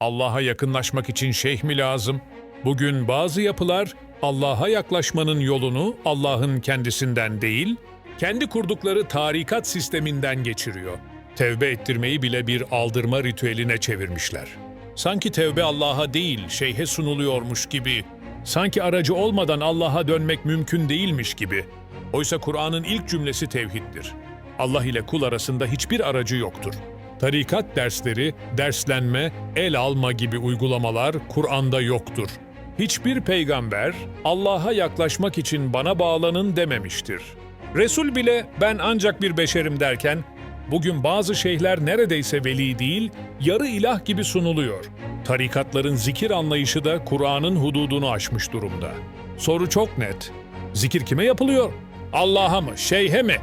Allah'a yakınlaşmak için şeyh mi lazım? Bugün bazı yapılar Allah'a yaklaşmanın yolunu Allah'ın kendisinden değil, kendi kurdukları tarikat sisteminden geçiriyor. Tevbe ettirmeyi bile bir aldırma ritüeline çevirmişler. Sanki tevbe Allah'a değil, şeyhe sunuluyormuş gibi, sanki aracı olmadan Allah'a dönmek mümkün değilmiş gibi. Oysa Kur'an'ın ilk cümlesi tevhiddir. Allah ile kul arasında hiçbir aracı yoktur. Tarikat dersleri, derslenme, el alma gibi uygulamalar Kur'an'da yoktur. Hiçbir peygamber Allah'a yaklaşmak için bana bağlanın dememiştir. Resul bile ben ancak bir beşerim derken bugün bazı şeyhler neredeyse veli değil, yarı ilah gibi sunuluyor. Tarikatların zikir anlayışı da Kur'an'ın hududunu aşmış durumda. Soru çok net. Zikir kime yapılıyor? Allah'a mı, şeyhe mi?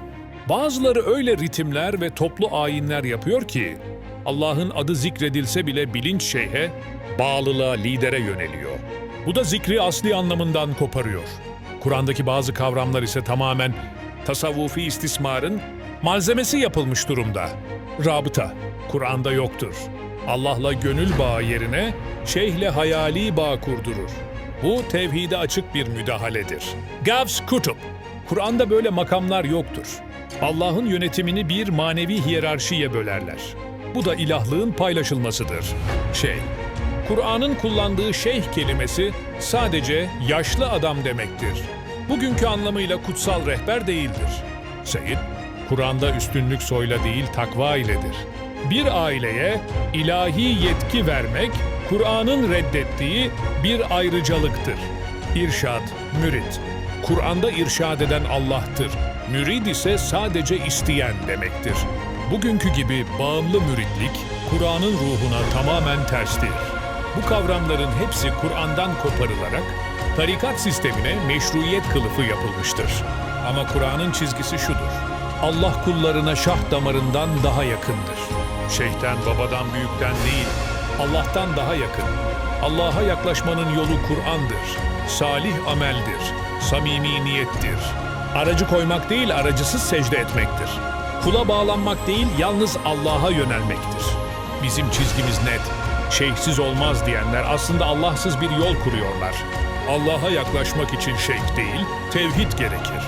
Bazıları öyle ritimler ve toplu ayinler yapıyor ki Allah'ın adı zikredilse bile bilinç şeyhe, bağlılığa, lidere yöneliyor. Bu da zikri asli anlamından koparıyor. Kur'an'daki bazı kavramlar ise tamamen tasavvufi istismarın malzemesi yapılmış durumda. Rabıta, Kur'an'da yoktur. Allah'la gönül bağı yerine şeyhle hayali bağ kurdurur. Bu tevhide açık bir müdahaledir. Gavs Kutup, Kur'an'da böyle makamlar yoktur. Allah'ın yönetimini bir manevi hiyerarşiye bölerler. Bu da ilahlığın paylaşılmasıdır. Şey, Kur'an'ın kullandığı şeyh kelimesi sadece yaşlı adam demektir. Bugünkü anlamıyla kutsal rehber değildir. Seyyid, Kur'an'da üstünlük soyla değil takva iledir. Bir aileye ilahi yetki vermek, Kur'an'ın reddettiği bir ayrıcalıktır. İrşad, mürit. Kur'an'da irşad eden Allah'tır. Mürid ise sadece isteyen demektir. Bugünkü gibi bağımlı müritlik, Kur'an'ın ruhuna tamamen terstir. Bu kavramların hepsi Kur'an'dan koparılarak tarikat sistemine meşruiyet kılıfı yapılmıştır. Ama Kur'an'ın çizgisi şudur. Allah kullarına şah damarından daha yakındır. Şeyhten, babadan, büyükten değil, Allah'tan daha yakın. Allah'a yaklaşmanın yolu Kur'an'dır. Salih ameldir. Samimi niyettir. Aracı koymak değil, aracısız secde etmektir. Kula bağlanmak değil, yalnız Allah'a yönelmektir. Bizim çizgimiz net. Şeyhsiz olmaz diyenler aslında Allahsız bir yol kuruyorlar. Allah'a yaklaşmak için şeyh değil, tevhid gerekir.